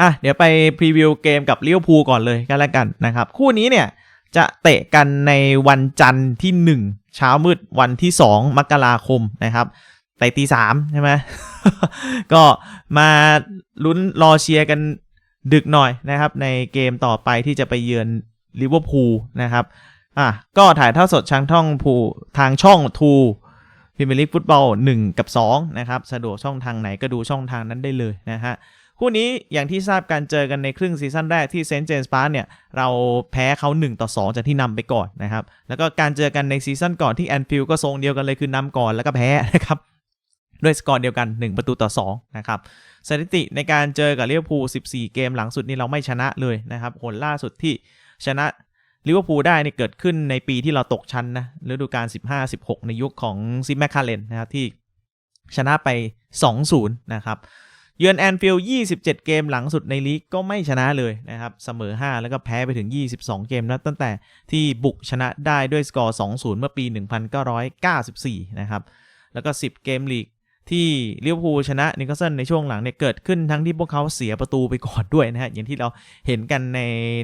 อะเดี๋ยวไปพรีวิวเกมกับเลิเวพูก่อนเลยกันแล้วกันนะครับ คู่นี้เนี่ยจะเตะกันในวันจันทร์ที่ 1 เช้ามืดวันที่ 2 มกราคมนะครับเตะตีสามใช่ไหมก็มาลุ้นรอเชียร์กันดึกหน่อยนะครับ ในเกมต่อไปที่จะไปเยือนลิเวอร์พูลนะครับอะก็ถ่ายเทอดสดทางท่องผูทางช่องทูพิมพ์ลิกฟุตบอล1 กับ 2 นะครับ สะดวกช่องทางไหนก็ดูช่องทางนั้นได้เลยนะฮะ คู่นี้อย่างที่ทราบการเจอกันในครึ่งซีซั่นแรกที่เซนต์เจมส์พาร์เนี่ย เราแพ้เขา1ต่อ2จากที่นำไปก่อนนะครับ แล้วก็การเจอกันในซีซั่นก่อนที่แอนฟิลด์ก็ทรงเดียวกันเลยคือนำก่อนแล้วก็แพ้นะครับด้วยสกอร์เดียวกัน 1 ประตูต่อ 2 นะครับ สถิติในการเจอกับลิเวอร์พูล 14 เกมหลังสุดนี่เราไม่ชนะเลยนะครับผลล่าสุดที่ชนะลิเวอร์พูลได้เนี่ยเกิดขึ้นในปีที่เราตกชั้นนะฤดูกาล 15-16 ในยุคของซิมแมคคาเลนนะครับที่ชนะไป 2-0 นะครับ เยือนแอนฟิลด์27 เกมหลังสุดในลีกก็ไม่ชนะเลยนะครับ เสมอ 5 แล้วก็แพ้ไปถึง 22 เกมนะตั้งแต่ที่บุกชนะได้ด้วยสกอร์ 2-0 เมื่อปี 1994 นะครับ แล้วก็ 10 เกมลีกที่ลิเวอร์พูลชนะนิวคาสเซิลในช่วงหลังเนี่ยเกิดขึ้นทั้งที่พวกเขาเสียประตูไปก่อนด้วยนะฮะ อย่างที่เราเห็นกันใน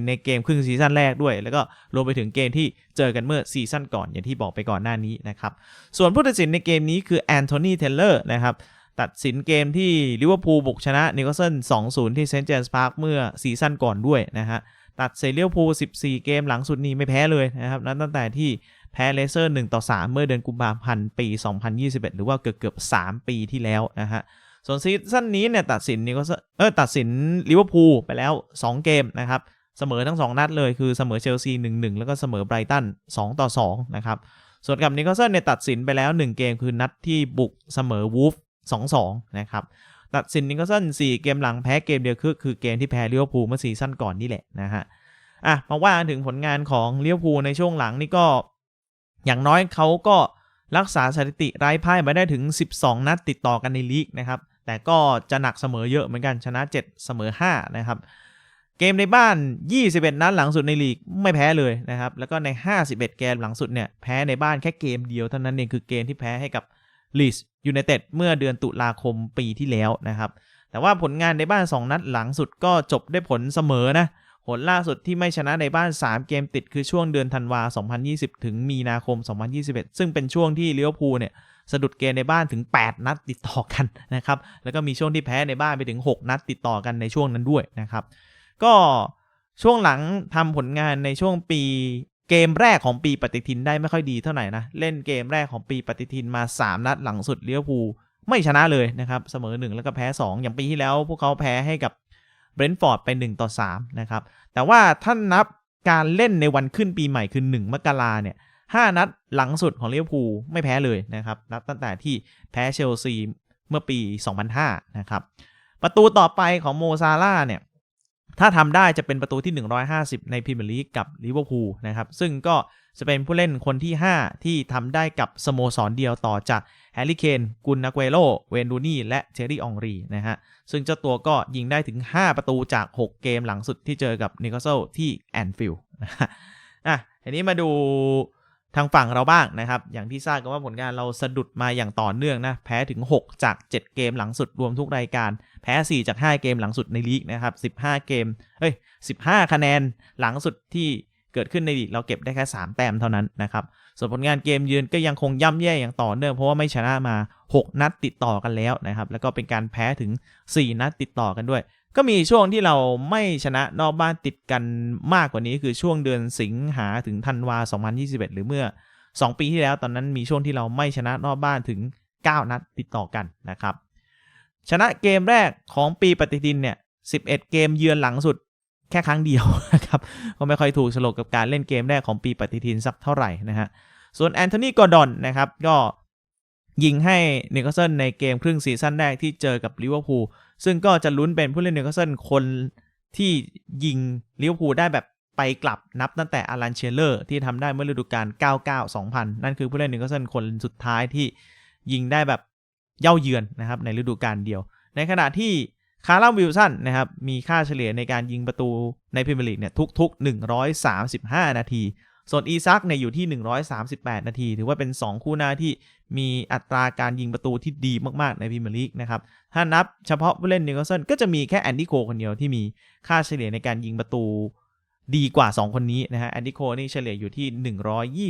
ในเกมครึ่งซีซั่นแรกด้วย แล้วก็รวมไปถึงเกมที่เจอกันเมื่อซีซั่นก่อนอย่างที่บอกไปก่อนหน้านี้นะครับ ส่วนผู้ตัดสินในเกมนี้คือแอนโทนีเทเลอร์นะครับ ตัดสินเกมที่ลิเวอร์พูลบุกชนะนิวคาสเซิล2-0 ที่เซนต์เจมส์พาร์คเมื่อซีซั่นก่อนด้วยนะฮะ ตัดเซลิเวอร์พูล14 เกมหลังสุดนี้ไม่แพ้เลยนะครับ นั้นตั้งแต่ที่แพ้เลเซอร์1ต่อ3 เมื่อเดือนกุมภาพันธ์ปี 2021 หรือว่าเกือบเกือบ3 ปีที่แล้วนะฮะ ส่วนซีซั่นนี้เนี่ยตัดสินนิวคาสเซิลเออตัดสินลิเวอร์พูลไปแล้ว 2 เกมนะครับ เสมอทั้ง 2 นัดเลยคือเสมอเชลซี 1-1 แล้วก็เสมอไบรตัน2ต่อ2นะครับส่วนกับนิวคาสเซิลเนี่ยตัดสินไปแล้ว 1 เกมคือนัดที่บุกเสมอวูฟ 2-2 นะครับตัดสินนิวคาสเซิล4เกมหลังแพ้เกมเดียวคือคือเกมที่แพ้ลิเวอร์พูลเมื่อซีซั่นก่อนนี่แหละนะฮะอะมาว่าถึงผลงานของลิเวอร์พูลในช่วงหลังนี่ก็ อย่างน้อยเขาก็รักษาสถิติไร้พ่ายมาได้ถึง 12 นัดติดต่อกันในลีกนะครับ แต่ก็จะหนักเสมอเยอะเหมือนกันชนะ 7 เสมอ 5 นะครับ เกมในบ้าน 21 นัดหลังสุดในลีกไม่แพ้เลยนะครับ แล้วก็ใน 51 เกมหลังสุดเนี่ยแพ้ในบ้านแค่เกมเดียวเท่านั้นเองคือเกมที่แพ้ให้กับ ลีสยูไนเต็ดเมื่อเดือนตุลาคมปีที่แล้วนะครับ แต่ว่าผลงานในบ้าน 2 นัดหลังสุดก็จบได้ผลเสมอนะผลล่าสุดที่ไม่ชนะในบ้าน 3 เกมติดคือช่วงเดือนธันวา 2020 ถึงมีนาคม 2021 ซึ่งเป็นช่วงที่ลิเวพูเนี่ยสะดุดเกมในบ้านถึง 8 นัดติดต่อกันนะครับ แล้วก็มีช่วงที่แพ้ในบ้านไปถึง 6 นัดติดต่อกันในช่วงนั้นด้วยนะครับ ก็ช่วงหลังทำผลงานในช่วงปี เกมแรกของปีปฏิทินได้ไม่ค่อยดีเท่าไหร่นะ เล่นเกมแรกของปีปฏิทินมา 3 นัดหลังสุดลิเวอร์พูไม่ชนะเลยนะครับ เสมอ 1 แล้วก็แพ้ 2 อย่างปีที่แล้ว พวกเขาแพ้ให้กับเบรนท์ฟอร์ดไป 1 ต่อ 3 นะครับ แต่ว่าถ้านับการเล่นในวันขึ้นปีใหม่คือ 1 มกราเนี่ย5นัดหลังสุดของลิเวอร์พูไม่แพ้เลยนะครับ นับตั้งแต่ที่แพ้เชลซีเมื่อปี 2005 นะครับ ประตูต่อไปของโมซาร่าเนี่ย ถ้าทำได้จะเป็นประตูที่ 150 ในพรีเมียร์ลีกกับลิเวอร์พูลนะครับ ซึ่งก็จะเป็นผู้เล่นคนที่ 5 ที่ทำได้กับสโมสรเดียวต่อจากแฮร์รี่เคนกุนนาเกโรเวนดูนี่และเทอร์รี่อองรีนะฮะ ซึ่งเจ้าตัวก็ยิงได้ถึง 5 ประตูจาก 6 เกมหลังสุดที่เจอกับนิวคาสเซลที่แอนฟิลด์นะฮะอะทีนี้มาดู ทางฝั่งเราบ้างนะครับ อย่างที่ทราบกันว่าผลงานเราสะดุดมาอย่างต่อเนื่องนะ แพ้ถึง 6 จาก 7 เกมหลังสุดรวมทุกรายการ แพ้ 4 จาก 5 เกมหลังสุดในลีกนะครับ 15 เกมเอ้ย 15 คะแนนหลังสุดที่เกิดขึ้นในลีกเราเก็บได้แค่ 3 แต้มเท่านั้นนะครับ ส่วนผลงานเกมยืนก็ยังคงย่ำแย่อย่างต่อเนื่องเพราะว่าไม่ชนะมา 6 นัดติดต่อกันแล้วนะครับ แล้วก็เป็นการแพ้ถึง 4 นัดติดต่อกันด้วย ก็มีช่วงที่เราไม่ชนะนอกบ้านติดกันมากกว่านี้คือช่วงเดือนสิงหาถึงธันวา 2021 หรือเมื่อ 2 ปีที่แล้วตอนนั้นมีช่วงที่เราไม่ชนะนอกบ้านถึง 9 นัดติดต่อกันนะครับ ชนะเกมแรกของปีปฏิทินเนี่ย 11 เกมเยือนหลังสุดแค่ครั้งเดียวนะครับ ก็ไม่ค่อยถูกฉลกกับการเล่นเกมแรกของปีปฏิทินสักเท่าไหร่นะฮะ ส่วนแอนโทนีกอร์ดอนนะครับก็ยิงให้นิคาสเซิลในเกมครึ่งซีซั่นแรกที่เจอกับลิเวอร์พูล ซึ่งก็จะลุ้นเป็นผู้เล่นนิวคาสเซิลคนที่ยิงลิเวอร์พูลได้แบบไปกลับนับตั้งแต่อารันเชลเลอร์ที่ทำได้เมื่อฤดูกาล 99-2000 นั่นคือผู้เล่นนิวคาสเซิลคนสุดท้ายที่ยิงได้แบบเย่าเยือนนะครับในฤดูกาลเดียว ในขณะที่คาร์ลวิลสันนะครับมีค่าเฉลี่ยในการยิงประตูในพรีเมียร์ลีกเนี่ยทุกๆ 135 นาที ส่วนอีซักเนี่ยอยู่ที่ 138 นาที ถือว่าเป็น 2 คู่หน้าที่มีอัตราการยิงประตูที่ดีมากๆในพรีเมียร์ลีกนะครับ ถ้านับเฉพาะผู้เล่นนิวคาสเซิลก็จะมีแค่แอนดี้โคคนเดียวที่มีค่าเฉลี่ยในการยิงประตูดีกว่า 2 คนนี้นะฮะแอนดี้โคนี่เฉลี่ยอยู่ที่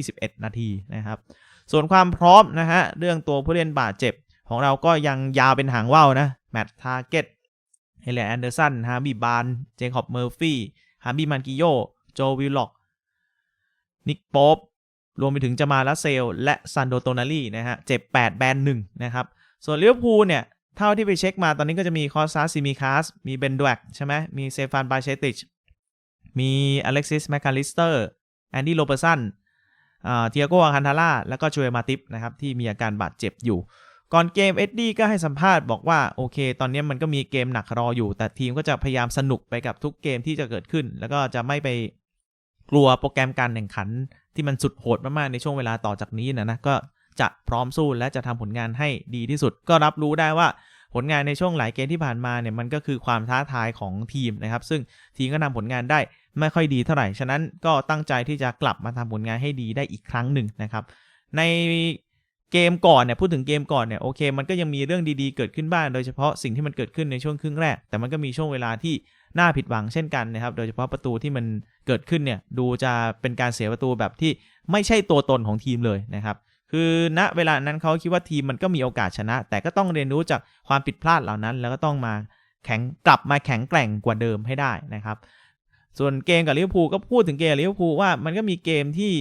121 นาทีนะครับ ส่วนความพร้อมนะฮะเรื่องตัวผู้เล่นบาดเจ็บ ของเราก็ยังยาวเป็นหางว่าวนะแมตต์ทาร์เก็ตเฮเลนแอนเดอร์สันฮาร์บีบานเจคอบเมอร์ฟี่ฮาร์บีมันกิโยโจวิลล็อก นิกโป๊ปรวมไปถึงจามาลาเซล และซันโดโตนาลีนะฮะเจ็บ 8 แบนหนึ่งนะครับ ส่วนลิเวอร์พูลเนี่ย เท่าที่ไปเช็คมาตอนนี้ก็จะมีคอสซาซิมิคาส มีเบนดวกใช่ไหมมีเซฟานบาเชติช มีอเล็กซิสแมคคาลิสเตอร์แอนดี้โรเบอร์สันเทียโกอาคันทาร่าแล้วก็จูเอมาติฟนะครับที่มีอาการบาดเจ็บอยู่ ก่อนเกมเอ็ดดี้ก็ให้สัมภาษณ์บอกว่า โอเค ตอนนี้มันก็มีเกมหนักรออยู่ แต่ทีมก็จะพยายามสนุกไปกับทุกเกมที่จะเกิดขึ้น แล้วก็จะไม่ไป กลัวโปรแกรมการแข่งขันที่มันสุดโหดมากๆในช่วงเวลาต่อจากนี้นะนะก็จะพร้อมสู้และจะทำผลงานให้ดีที่สุด ก็รับรู้ได้ว่าผลงานในช่วงหลายเกมที่ผ่านมาเนี่ยมันก็คือความท้าทายของทีมนะครับ ซึ่งทีมก็นำผลงานได้ไม่ค่อยดีเท่าไหร่ ฉะนั้นก็ตั้งใจที่จะกลับมาทำผลงานให้ดีได้อีกครั้งหนึ่งนะครับ ในเกมก่อนเนี่ยพูดถึงเกมก่อนเนี่ยโอเค มันก็ยังมีเรื่องดีๆเกิดขึ้นบ้างโดยเฉพาะสิ่งที่มันเกิดขึ้นในช่วงครึ่งแรก แต่มันก็มีช่วงเวลาที่ น่าผิดหวังเช่นกันนะครับ โดยเฉพาะประตูที่มันเกิดขึ้นเนี่ยดูจะเป็นการเสียประตูแบบที่ไม่ใช่ตัวตนของทีมเลยนะครับ คือณเวลานั้นเขาคิดว่าทีมมันก็มีโอกาสชนะ แต่ก็ต้องเรียนรู้จากความผิดพลาดเหล่านั้น แล้วก็ต้องมาแข็งกลับมาแข็งแกร่งกว่าเดิมให้ได้นะครับส่วนเกมกับลิเวอร์พูลก็พูดถึงเกมลิเวอร์พูลว่ามันก็มีเกมที่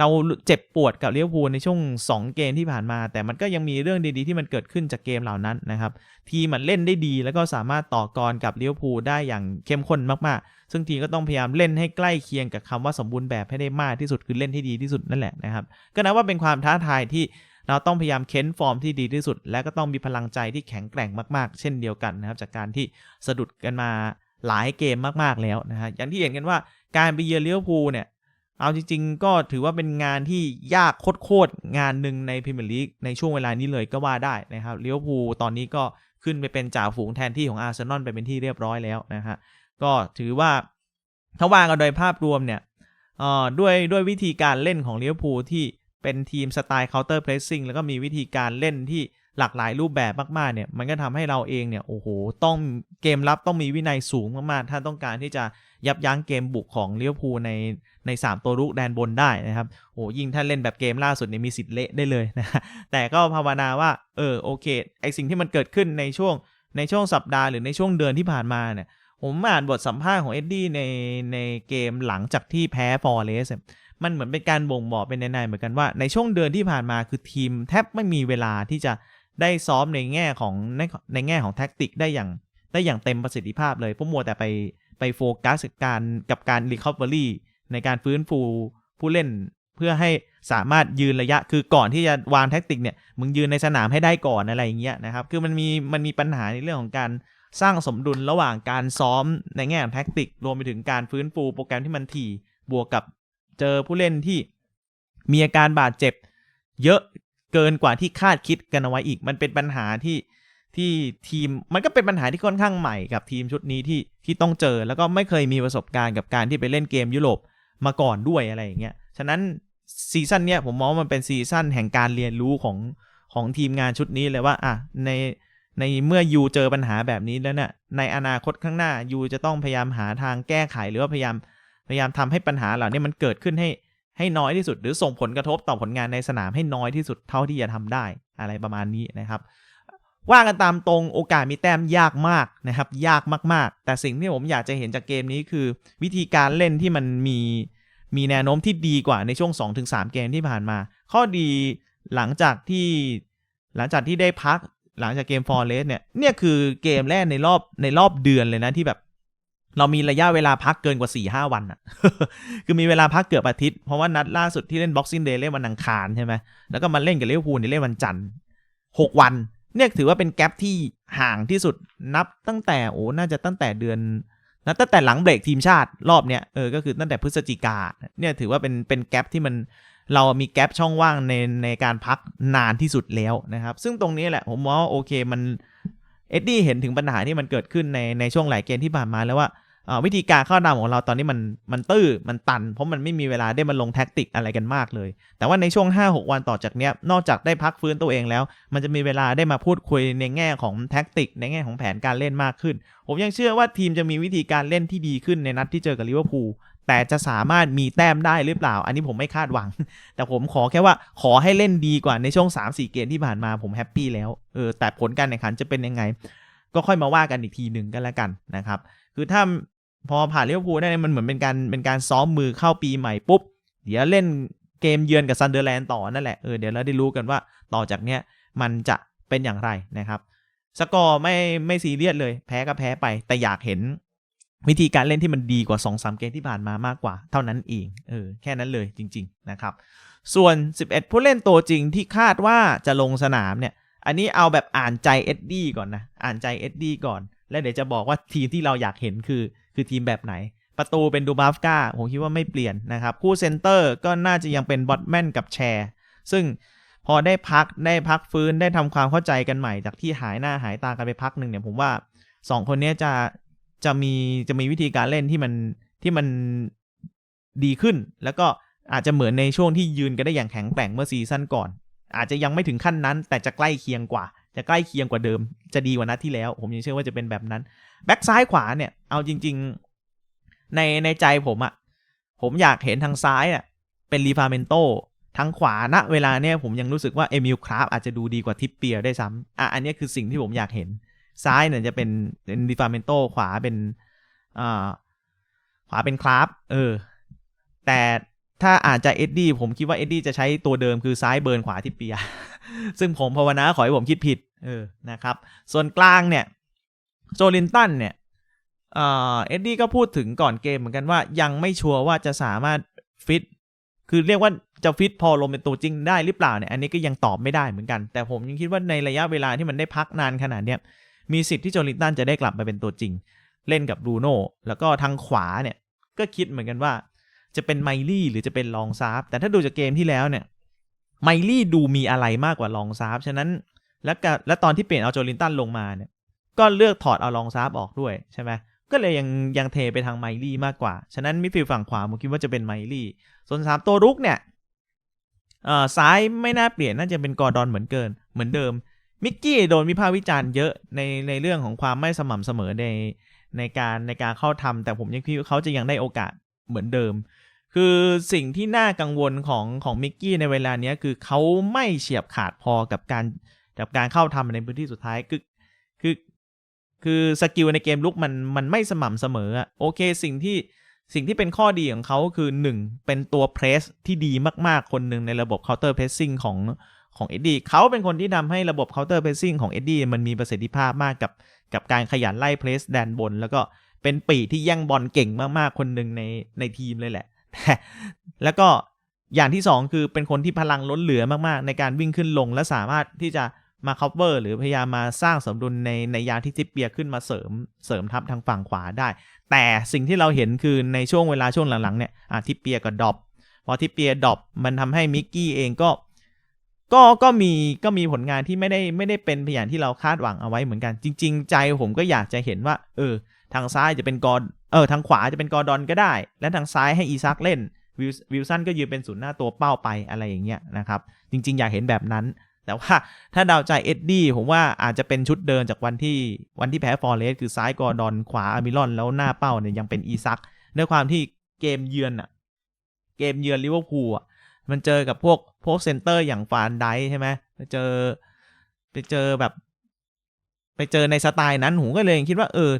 เราเจ็บปวดกับเลิเวพูลในช่วง 2 เกมที่ผ่านมา แต่มันก็ยังมีเรื่องดีๆที่มันเกิดขึ้นจากเกมเหล่านั้นนะครับทีมมันเล่นได้ดีแล้วก็สามารถต่อกรกับเลิเวพูลได้อย่างเข้มข้นมากๆ ซึ่งทีก็ต้องพยายามเล่นให้ใกล้เคียงกับคำว่าสมบูรณ์แบบให้ได้มากที่สุดคือเล่นให้ดีที่สุดนั่นแหละนะครับก็นับว่าเป็นความท้าทายที่เราต้องพยายามเค้นฟอร์มที่ดีที่สุด และก็ต้องมีพลังใจที่แข็งแกร่งมากๆ เช่นเดียวกันนะครับจากการที่สะดุดกันมาหลายเกมมากๆแล้วนะฮะอย่างที่เห็นกันว่าการไปเยือนเลิเวพูลเนี่ย เอาจริง ๆ ก็ถือว่าเป็นงานที่ยากโคตรๆงานหนึ่งในพรีเมียร์ลีกในช่วงเวลานี้เลยก็ว่าได้นะครับลิเวอร์พูตอนนี้ก็ขึ้นไปเป็นจ่าฝูงแทนที่ของอาร์เซนอลไปเป็นที่เรียบร้อยแล้วนะฮะก็ถือว่าถ้าว่ากันโดยภาพรวมเนี่ยด้วยด้วยวิธีการเล่นของลิเวอร์พูที่เป็นทีมสไตล์ counter pressing แล้วก็มีวิธีการเล่นที่หลากหลายรูปแบบมากๆเนี่ยมันก็ทำให้เราเองเนี่ยโอ้โหต้องเกมรับต้องมีวินัยสูงมากๆ ถ้าต้องการที่จะ ยับยั้งเกมบุกของลิเวอร์พูในใน3ตัวรุกแดนบนได้นะครับโอ้ยิ่งถ้าเล่นแบบเกมล่าสุดเนี่ยมีสิทธิ์เละได้เลยนะแต่ก็ภาวนาว่าเออโอเคไอสิ่งที่มันเกิดขึ้นในช่วงในช่วงสัปดาห์หรือในช่วงเดือนที่ผ่านมาเนี่ยผมอ่านบทสัมภาษณ์ของเอ็ดดี้ในในเกมหลังจากที่แพ้ฟอร์เรสมันเหมือนเป็นการบ่งบอกเป็นในๆเหมือนกันว่าในช่วงเดือนที่ผ่านมาคือทีมแทบไม่มีเวลาที่จะได้ซ้อมในแง่ของในในแง่ของแท็กติกได้อย่างได้อย่างเต็มประสิทธิภาพเลยพวกมัวแต่ไป ไปโฟกัสกับการกับการรีคอเวอรี่ในการฟื้นฟูผู้เล่นเพื่อให้สามารถยืนระยะคือก่อนที่จะวางแท็กติกเนี่ยมึงยืนในสนามให้ได้ก่อนอะไรอย่างเงี้ยนะครับ คือมันมีมันมีปัญหาในเรื่องของการสร้างสมดุลระหว่างการซ้อมในแง่ของแท็กติก รวมไปถึงการฟื้นฟูโปรแกรมที่มันถี่บวกกับเจอผู้เล่นที่มีอาการบาดเจ็บ เยอะเกินกว่าที่คาดคิดกันเอาไว้อีก มันเป็นปัญหาที่ ที่ทีมมันก็เป็นปัญหาที่ค่อนข้างใหม่กับทีมชุดนี้ที่ที่ต้องเจอแล้วก็ไม่เคยมีประสบการณ์กับการที่ไปเล่นเกมยุโรปมาก่อนด้วยอะไรอย่างเงี้ยฉะนั้นซีซั่นเนี้ยผมมองมันเป็นซีซั่นแห่งการเรียนรู้ของของทีมงานชุดนี้เลยว่าอะในในเมื่อยูเจอปัญหาแบบนี้แล้วเนะี่ยในอนาคตข้างหน้ายูจะต้องพยายามหาทางแก้ไขหรือว่าพยายามพยายามทำให้ปัญหาเหล่านี้มันเกิดขึ้นให้ให้น้อยที่สุด หรือส่งผลกระทบต่อผลงานในสนามให้น้อยที่สุดเท่าที่จะทำได้อะไรประมาณนี้นะครับ ว่ากันตามตรงโอกาสมีแต้มยากมากนะครับ ยากมากๆ แต่สิ่งที่ผมอยากจะเห็นจากเกมนี้คือ วิธีการเล่นที่มันมีมีแนวโน้มที่ดีกว่าในช่วง 2-3 เกมที่ผ่านมา ข้อดีหลังจากที่หลังจากที่ได้พักหลังจากเกมฟอร์เรสเนี่ยเนี่ยคือเกมแรกในรอบในรอบเดือนเลยนะที่แบบ เรามีระยะเวลาพักเกินกว่า4ี่ห้าวันอะคือมีเวลาพักเกือบอาทิตย์ เพราะว่านัดล่าสุดที่เล่น Boxing Day เล่นวันอังคารใช่ไหมแล้วก็มาเล่นกับเลิเวอร์พูลเล่นวันจันทร์หกวัน เนี่ยถือว่าเป็นแกลบที่ห่างที่สุดนับตั้งแต่โอ้น่าจะตั้งแต่เดือนนับตั้งแต่หลังเบรกทีมชาติรอบเนี้ยเออก็คือตั้งแต่พฤศจิกาเนี่ยถือว่าเป็นเป็นแกลบที่มันเรามีแกลบช่องว่างในในการพักนานที่สุดแล้วนะครับ ซึ่งตรงนี้แหละผมว่าโอเคมันเอ็ดดี้เห็นถึงปัญหาที่มันเกิดขึ้นในในช่วงหลายเกมที่ผ่านมาแล้วว่าอ่า วิธีการเข้าทำของเราตอนนี้มันมันตื้อมันตัน เพราะมันไม่มีเวลาได้มาลงแท็กติกอะไรกันมากเลย แต่ว่าในช่วง 5-6 วันต่อจากเนี้ยนอกจากได้พักฟื้นตัวเองแล้ว มันจะมีเวลาได้มาพูดคุยในแง่ของแท็กติก ในแง่ของแผนการเล่นมากขึ้น ผมยังเชื่อว่าทีมจะมีวิธีการเล่นที่ดีขึ้นในนัดที่เจอกับลิเวอร์พูลแต่จะสามารถมีแต้มได้หรือเปล่า อันนี้ผมไม่คาดหวัง แต่ผมขอแค่ว่าขอให้เล่นดีกว่าในช่วง 3-4 เกมที่ผ่านมาผมแฮปปี้แล้วเออแต่ผลการแข่งขันจะเป็นยังไง ก็ค่อยมาว่ากันอีกทีหนึ่งกันแล้วกันนะครับ คือถ้าพอผ่านลิเวอร์พูลได้เนี่มันเหมือนเป็นการเป็นการซ้อมมือเข้าปีใหม่ปุ๊บ เดี๋ยวเล่นเกมเยือนกับซันเดอร์แลนด์ต่อนั่นแหละเออเดี๋ยวเราได้รู้กันว่าต่อจากเนี้ยมันจะเป็นอย่างไรนะครับสกอร์ไม่ไม่ซีเรียสเลย แพ้ก็แพ้ไป แต่อยากเห็นวิธีการเล่นที่มันดีกว่า2อสเกมที่ผ่านมามากกว่า เท่านั้นเองเออแค่นั้นเลยจริง ๆ นะครับ ส่วน 11 ผู้เล่นตัวจริงที่คาดว่าจะลงสนามเนี่ย อันนี้เอาแบบอ่านใจเอ็ดดี้ก่อนนะอ่านใจเอ็ดดี้ก่อน แล้วเดี๋ยวจะบอกว่าทีมที่เราอยากเห็นคือคือทีมแบบไหน ประตูเป็นดูบาฟกาผมคิดว่าไม่เปลี่ยนนะครับ คู่เซนเตอร์ก็น่าจะยังเป็นบอทแมนกับแชร์ซึ่งพอได้พักได้พักฟื้นได้ทำความเข้าใจกันใหม่ จากที่หายหน้าหายตากันไปพักหนึ่งเนี่ยผมว่า 2 คนนี้จะจะมีจะมีวิธีการเล่นที่มันที่มันดีขึ้น แล้วก็อาจจะเหมือนในช่วงที่ยืนกันได้อย่างแข็งแกร่งเมื่อซีซั่นก่อน อาจจะยังไม่ถึงขั้นนั้น แต่จะใกล้เคียงกว่า จะใกล้เคียงกว่าเดิม จะดีกว่านัดที่แล้ว ผมยังเชื่อว่าจะเป็นแบบนั้น แบ็กซ้ายขวาเนี่ย เอาจริง ๆ ในในใจผมอะผมอยากเห็นทางซ้ายอะเป็นรีฟาเมนโตทางขวาณเวลาเนี่ยผมยังรู้สึกว่าเอมิลคราฟอาจจะดูดีกว่าทิปเปียได้ซ้ำอะอันนี้คือสิ่งที่ผมอยากเห็น ซ้ายเนี่ยจะเป็นเป็นรีฟาเมนโตขวาเป็นอ่าขวาเป็นคราฟเออ แต่ ถ้าอาจจะเอ็ดดี้ผมคิดว่าเอ็ดดี้จะใช้ตัวเดิมคือซ้ายเบิร์นขวาทิปเปีย ซึ่งผมภาวนาขอให้ผมคิดผิดเออนะครับ ส่วนกลางเนี่ยโจลินตันเนี่ยเอ็ดดี้ก็พูดถึงก่อนเกมเหมือนกันว่ายังไม่ชัวร์ว่าจะสามารถฟิตคือเรียกว่าจะฟิตพอลงเป็นตัวจริงได้หรือเปล่าเนี่ยอันนี้ก็ยังตอบไม่ได้เหมือนกัน แต่ผมยังคิดว่าในระยะเวลาที่มันได้พักนานขนาดเนี้ยมีสิทธิ์ที่โจลินตันจะได้กลับมาเป็นตัวจริง เล่นกับบรูโน่แล้วก็ทางขวาเนี่ยก็คิดเหมือนกันว่า จะเป็นไมลี่หรือจะเป็นลองซาร์ฟแต่ถ้าดูจากเกมที่แล้วเนี่ยไมลี่ดูมีอะไรมากกว่าลองซาร์ฟฉะนั้นแล้วก็และตอนที่เปลี่ยนเอาโจลินตันลงมาเนี่ย ก็เลือกถอดเอาลองซาร์ฟออกด้วยใช่ไหมก็เลยยังยังเทไปทางไมลี่มากกว่า ฉะนั้นมิดฟิลด์ฝั่งขวาผมคิดว่าจะเป็นไมลี่ ส่วนสามตัวรุกเนี่ยเอ่อซ้ายไม่น่าเปลี่ยนน่าจะเป็นกอร์ดอนเหมือนเกิน เหมือนเดิม มิกกี้โดนวิพากษ์วิจารณ์เยอะในในเรื่องของความไม่สม่ำเสมอในในการในการเข้าทำแต่ผมยังคิดว่าเขาจะยังได้โอกาสเหมือนเดิม คือสิ่งที่น่ากังวลของของมิกกี้ในเวลาเนี้ยคือเขาไม่เฉียบขาดพอกับการกับการเข้าทำในพื้นที่สุดท้ายคือคือคือสกิลในเกมลุกมันมันไม่สม่ำเสมออะโอเคสิ่งที่สิ่งที่เป็นข้อดีของเขาคือ 1 เป็นตัวเพรสที่ดีมากๆ คนหนึ่งในระบบ counter pressing ของของเอ็ดดี้เขาเป็นคนที่ทำให้ระบบ counter pressing ของเอ็ดดี้มันมีประสิทธิภาพมากกับกับการขยันไล่เพรสแดนบน แล้วก็เป็นปีที่แย่งบอลเก่งมากๆ คนหนึ่งในในทีมเลยแหละ แล้วก็อย่างที่ 2 คือเป็นคนที่พลังล้นเหลือมากๆ ในการวิ่งขึ้นลง และสามารถที่จะมา cover หรือพยายามมาสร้างสมดุลในในยาที่ทิปเปียขึ้นมาเสริมเสริมทัพทางฝั่งขวาได้ แต่สิ่งที่เราเห็นคือในช่วงเวลาช่วงหลังๆเนี่ยอะทิปเปียก็ดรอปพอทิปเปียดรอปมันทำให้มิกกี้เองก็ก็ก็มีก็มีผลงานที่ไม่ได้ไม่ได้เป็นอย่างที่เราคาดหวังเอาไว้เหมือนกัน จริง ๆ ใจผมก็อยากจะเห็นว่า เออ ทางซ้ายจะเป็นกอร์ เออทางขวาจะเป็นกอร์ดอนก็ได้ และทางซ้ายให้อีซักเล่นวิลสันก็ยืนเป็นศูนย์หน้าตัวเป้าไปอะไรอย่างเงี้ยนะครับจริง ๆ อยากเห็นแบบนั้น แต่ว่าถ้าดาวใจเอ็ดดี้ผมว่าอาจจะเป็นชุดเดินจากวันที่วันที่แพ้ฟอร์เรสคือซ้ายกอร์ดอนขวาอามิลอนแล้วหน้าเป้าเนี่ยยังเป็นอีซักด้วยความที่เกมเยือนอะเกมเยือนลิเวอร์พูลอะมันเจอกับพวกพวกเซนเตอร์อย่างฟานไดใช่ไหมไปเจอไปเจอแบบ ไปเจอในสไตล์นั้นผมก็เลยคิดว่าเออ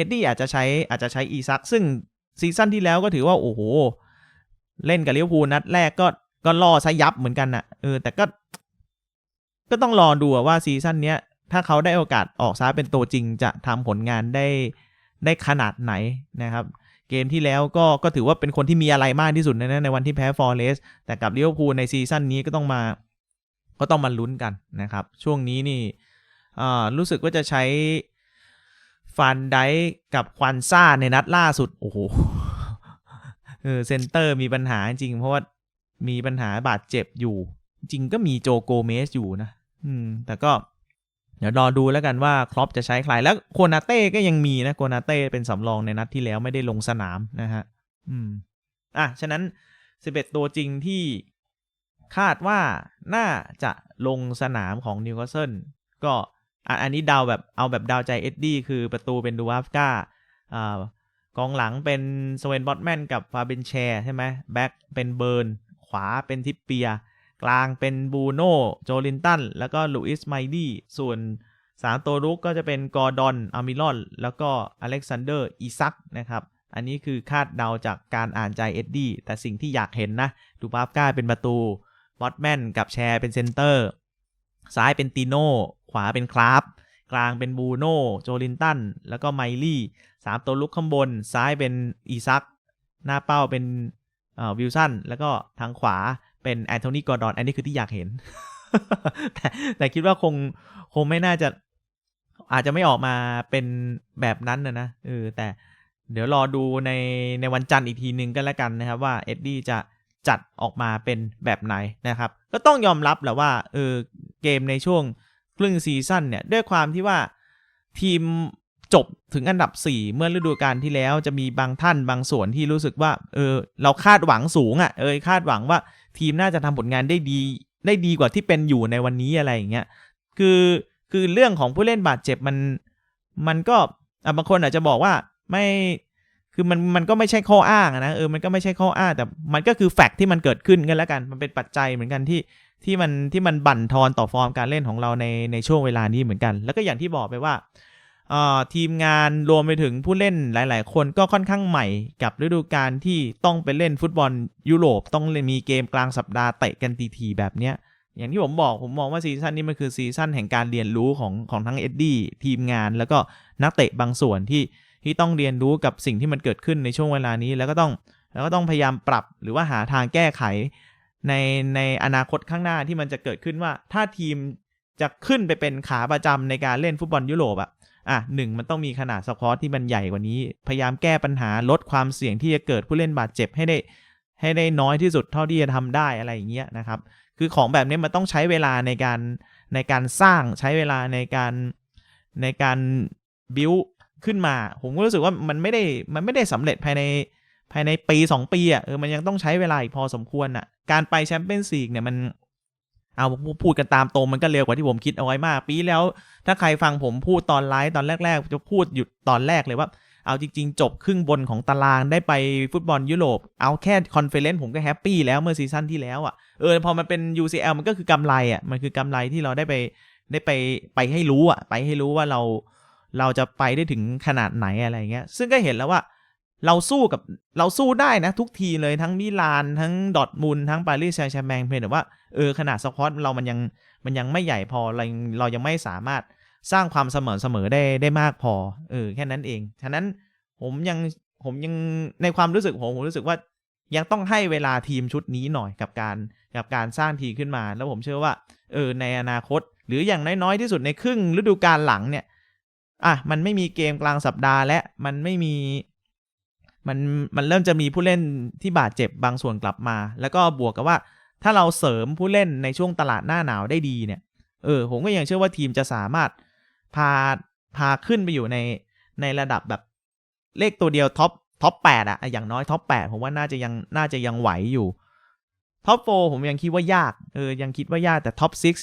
อ็ดดี้อาจจะใช้อาจจะใช้อีซัก ซึ่งซีซั่นที่แล้วก็ถือว่า โอ้โห เล่นกับลิเวอร์พูลนัดแรกก็ก็ล่อซะยับเหมือนกันนะเออ แต่ก็ ก็ต้องรอดูว่าซีซั่นเนี้ย ถ้าเขาได้โอกาสออกซ้ายเป็นตัวจริงจะทำผลงานได้ได้ขนาดไหนนะครับ เกมที่แล้วก็ก็ถือว่าเป็นคนที่มีอะไรมากที่สุดในในวันที่แพ้ฟอร์เรสแต่กับลิเวอร์พูลในซีซั่นนี้ก็ต้องมา ก็ต้องมาลุ้นกันนะครับ ช่วงนี้นี่รู้สึกว่าจะใช้ ฟันไดกับควันซ่าในนัดล่าสุด โอ้โหเออเซนเตอร์มีปัญหาจริงเพราะว่ามีปัญหาบาดเจ็บอยู่ จริงก็มีโจโกเมสอยู่นะ อืม แต่ก็ เดี๋ยวรอดูแล้วกันว่าครอปจะใช้ใคร แล้วโคนาเต้ก็ยังมีนะโคนาเต้เป็นสำรองในนัดที่แล้วไม่ได้ลงสนามนะฮะ อืม อะ ฉะนั้น 11 ตัวจริงที่คาดว่าน่าจะลงสนามของนิวคาสเซิลก็ อันนี้เดาวแบบเอาแบบเดาวใจเอ็ดดี้คือประตูเป็นดูวาฟกาอ่ากองหลังเป็นสเวนบอตแมนกับฟาเบนแชร์ใช่ไหมแบ็กเป็นเบิร์น ขวาเป็นทิปเปีย กลางเป็นบูโน่โจลินตัน แล้วก็ลูอิสไมดี้ส่วนสามตัวรุกก็จะเป็นกอร์ดอนอามิลอน แล้วก็อเล็กซานเดอร์อีซักนะครับอันนี้คือคาดเดาจากการอ่านใจเอ็ดดี้แต่สิ่งที่อยากเห็นนะดูบาฟก้าเป็นประตูบอตแมนกับแชร์เป็นเซนเตอร์ ซ้ายเป็นติโน่ ขวาเป็นคราฟกลางเป็นบูโน่โจลินตัน แล้วก็ไมลี่สามตัวลุกข้างบน ซ้ายเป็นอีซัก หน้าเป้าเป็นวิลสัน แล้วก็ทางขวาเป็นแอนโทนีกอร์ดอน อันนี้คือที่อยากเห็น แต่แต่คิดว่าคงคงไม่น่าจะอาจจะไม่ออกมาเป็นแบบนั้นนะนะเออแต่เดี๋ยวรอดูในในวันจันทร์อีกทีหนึ่งก็แล้วกันนะครับ ว่าเอ็ดดี้จะจัดออกมาเป็นแบบไหนนะครับ ก็ต้องยอมรับแหละว่าเออเกมในช่วง ครึ่งซีซั่นเนี่ยด้วยความที่ว่าทีมจบถึงอันดับ 4 เมื่อฤดูกาลที่แล้วจะมีบางท่านบางส่วนที่รู้สึกว่าเออเราคาดหวังสูงอะ่ะเออคาดหวังว่าทีมน่าจะทำผลงานได้ดี ได้ดีกว่าที่เป็นอยู่ในวันนี้อะไรอย่างเงี้ยคือคือเรื่องของผู้เล่นบาดเจ็บมันมันก็บางคนอาจจะบอกว่าไม่ คือมันมันก็ไม่ใช่ข้ออ้างนะเออมันก็ไม่ใช่ข้ออ้าง แต่มันก็คือแฟกต์ที่มันเกิดขึ้นกันแล้วกัน มันเป็นปัจจัยเหมือนกันที่ที่มันที่มันบั่นทอนต่อฟอร์มการเล่นของเราในในช่วงเวลานี้เหมือนกัน แล้วก็อย่างที่บอกไปว่าทีมงานรวมไปถึงผู้เล่นหลาย ๆ คนก็ค่อนข้างใหม่กับฤดูกาลที่ต้องไปเล่นฟุตบอลยุโรปต้องมีเกมกลางสัปดาห์เตะกันทีๆแบบเนี้ยอย่างที่ผมบอกผมมองว่าซีซั่นนี้มันคือซีซั่นแห่งการเรียนรู้ของของทั้งเอ็ดดี้ทีมงานแล้วก็นักเตะบางส่วนที่ ที่ต้องเรียนรู้กับสิ่งที่มันเกิดขึ้นในช่วงเวลานี้ แล้วก็ต้องแล้วก็ต้องพยายามปรับหรือว่าหาทางแก้ไข ในในอนาคตข้างหน้าที่มันจะเกิดขึ้นว่าถ้าทีมจะขึ้นไปเป็นขาประจำในการเล่นฟุตบอลยุโรปอะอะหนึ่งมันต้องมีขนาดสควอตที่มันใหญ่กว่านี้ พยายามแก้ปัญหาลดความเสี่ยงที่จะเกิดผู้เล่นบาดเจ็บให้ได้ ให้ได้น้อยที่สุดเท่าที่จะทำได้อะไรอย่างเงี้ยนะครับ คือของแบบนี้มันต้องใช้เวลาในการในการสร้างใช้เวลาในการในการบิว ขึ้นมา ผมก็รู้สึกว่ามันไม่ได้มันไม่ได้สำเร็จภายในภายในปี 2 ปีอะเออมันยังต้องใช้เวลาอีกพอสมควรอะ การไปแชมเปี้ยนส์ลีกเนี่ยมันเอาพูดกันตามตรงมันก็เร็วกว่าที่ผมคิดเอาไว้มาก ปีแล้ว ถ้าใครฟังผมพูดตอนไลฟ์ตอนแรก ๆ จะพูดหยุดตอนแรกเลยว่า เอาจริง ๆ จบครึ่งบนของตารางได้ไปฟุตบอลยุโรป เอาแค่คอนเฟอเรนซ์ผมก็แฮปปี้แล้วเมื่อซีซั่นที่แล้วอะเออพอมันเป็น UCL มันก็คือกำไรอะมันคือกำไรที่เราได้ไปได้ไปไปให้รู้อะไปให้รู้ว่าเรา เราจะไปได้ถึงขนาดไหนอะไรเงี้ย ซึ่งก็เห็นแล้วว่าเราสู้กับเราสู้ได้นะ ทุกทีเลยทั้งมิลานทั้งดอทมุลทั้งปารีสแซงต์แชร์แมงเพียงแต่ว่าเออขนาดสควอตเรามันยังมันยังไม่ใหญ่พอเราเรายังไม่สามารถสร้างความเสมอเสมอได้ได้มากพอเออแค่นั้นเอง ฉะนั้นผมยังผมยังในความรู้สึกผมผมรู้สึกว่ายังต้องให้เวลาทีมชุดนี้หน่อยกับการกับการสร้างทีขึ้นมา แล้วผมเชื่อว่าเออในอนาคต หรืออย่างน้อยๆที่สุดในครึ่งฤดูกาลหลังเนี่ย อะมันไม่มีเกมกลางสัปดาห์และมันไม่มีมันมันเริ่มจะมีผู้เล่นที่บาดเจ็บบางส่วนกลับมา แล้วก็บวกกับว่า ถ้าเราเสริมผู้เล่นในช่วงตลาดหน้าหนาวได้ดีเนี่ย เออ ผมก็ยังเชื่อว่าทีมจะสามารถพาพาขึ้นไปอยู่ในในระดับแบบเลขตัวเดียวท็อปท็อปแปดอะอย่างน้อยท็อปแปดผมว่าน่าจะยังน่าจะยังไหวอยู่ท็อปโฟผมยังคิดว่ายากเออยังคิดว่ายากแต่ท็อปซิก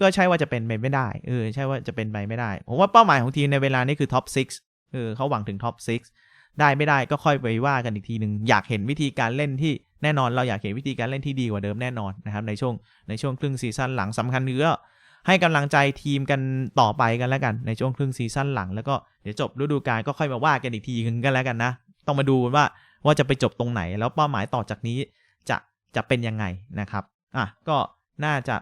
ก็ใช่ว่าจะเป็นไปไม่ได้เออใช่ว่าจะเป็นไปไม่ได้ ผมว่าเป้าหมายของทีมในเวลานี้คือท็อปซิกเออเขาหวังถึงท็อปซิกได้ไม่ได้ก็ค่อยไปว่ากันอีกทีหนึ่งอยากเห็นวิธีการเล่นที่แน่นอนเราอยากเห็นวิธีการเล่นที่ดีกว่าเดิมแน่นอนนะครับในช่วงในช่วงครึ่งซีซั่นหลังสำคัญคือให้กำลังใจทีมกันต่อไปกันแล้วกันในช่วงครึ่งซีซั่นหลังแล้วก็เดี๋ยวจบฤดูกาลก็ค่อยมาว่ากันอีกทีนึงกันแล้วกันนะ ต้องมาดูว่าว่าจะไปจบตรงไหนแล้วเป้าหมายต่อจากนี้จะจะเป็นยังไงนะครับอะก็น่าจะ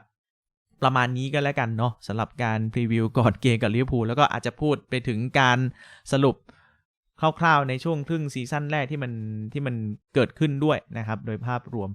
ประมาณนี้ก็แล้วกันเนาะสำหรับการพรีวิวก่อนเกมกับลิเวอร์พูลแล้วก็อาจจะพูดไปถึงการสรุปคร่าวๆในช่วงครึ่งซีซั่นแรกที่มันที่มันเกิดขึ้นด้วยนะครับ โดยภาพรวม